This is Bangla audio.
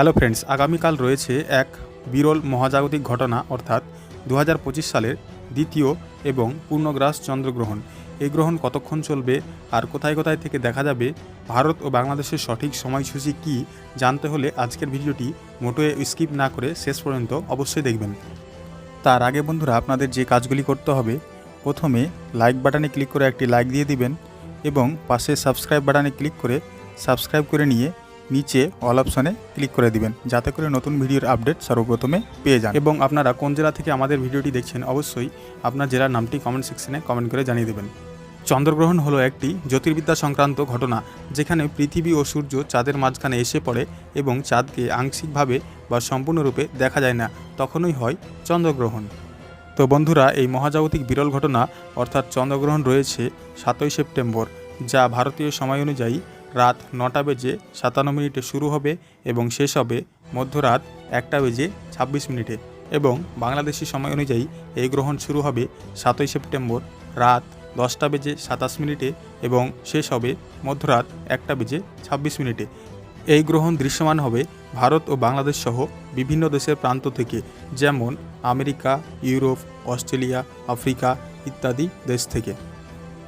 হ্যালো ফ্রেন্ডস, আগামীকাল রয়েছে এক বিরল মহাজাগতিক ঘটনা, অর্থাৎ দু হাজার পঁচিশ সালের দ্বিতীয় এবং পূর্ণগ্রাস চন্দ্রগ্রহণ। এই গ্রহণ কতক্ষণ চলবে আর কোথায় কোথায় থেকে দেখা যাবে, ভারত ও বাংলাদেশের সঠিক সময়সূচি কী, জানতে হলে আজকের ভিডিওটি মোটোয়ে স্কিপ না করে শেষ পর্যন্ত অবশ্যই দেখবেন। তার আগে বন্ধুরা, আপনাদের যে কাজগুলি করতে হবে, প্রথমে লাইক বাটনে ক্লিক করে একটি লাইক দিয়ে দিবেন এবং পাশে সাবস্ক্রাইব বাটনে ক্লিক করে সাবস্ক্রাইব করে নিয়ে নিচে অল অপশনে ক্লিক করে দিবেন, যাতে করে নতুন ভিডিওর আপডেট সর্বপ্রথমে পেয়ে যান। এবং আপনারা কোন জেলা থেকে আমাদের ভিডিওটি দেখছেন, অবশ্যই আপনার জেলার নামটি কমেন্ট সেকশনে কমেন্ট করে জানিয়ে দেবেন। চন্দ্রগ্রহণ হলো একটি জ্যোতির্বিদ্যা সংক্রান্ত ঘটনা, যেখানে পৃথিবী ও সূর্য চাঁদের মাঝখানে এসে পড়ে এবং চাঁদকে আংশিকভাবে বা সম্পূর্ণরূপে দেখা যায় না, তখনই হয় চন্দ্রগ্রহণ। তো বন্ধুরা, এই মহাজাগতিক বিরল ঘটনা, অর্থাৎ চন্দ্রগ্রহণ রয়েছে সাতই সেপ্টেম্বর, যা ভারতীয় সময় অনুযায়ী রাত নটা বেজে সাতান্ন মিনিটে শুরু হবে এবং শেষ হবে মধ্যরাত একটা বেজে ছাব্বিশ মিনিটে এবং বাংলাদেশি সময় অনুযায়ী এই গ্রহণ শুরু হবে সাতই সেপ্টেম্বর রাত দশটা বেজে সাতাশ মিনিটে এবং শেষ হবে মধ্যরাত একটা বেজে ছাব্বিশ মিনিটে। এই গ্রহণ দৃশ্যমান হবে ভারত ও বাংলাদেশ সহ বিভিন্ন দেশের প্রান্ত থেকে, যেমন আমেরিকা, ইউরোপ, অস্ট্রেলিয়া, আফ্রিকা ইত্যাদি দেশ থেকে।